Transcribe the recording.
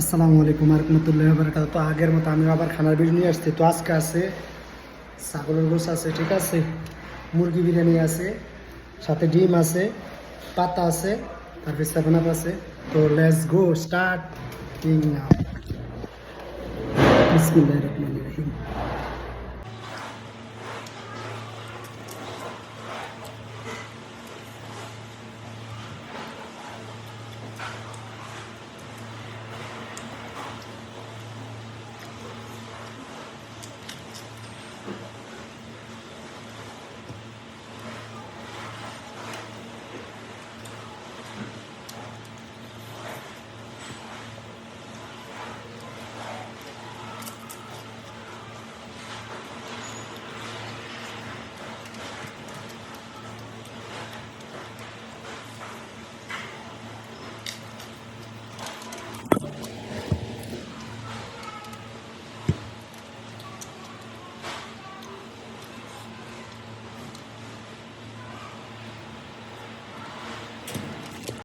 আসসালামু আলাইকুম আরহামতুল্লাহ বারকাত তো আগের মতো আমি আবার খানার বিরিয়ানি নিয়ে আসছি। তো আজকে আছে ছাগলের গোস আছে, ঠিক আছে? মুরগি বিরিয়ানি আছে, সাথে ডিম আছে, পাতা আছে, তারপরে সেভেন আপ আছে। তো লেস গো স্টার্ট বিসমিল্লাহির রহমানির রহিম।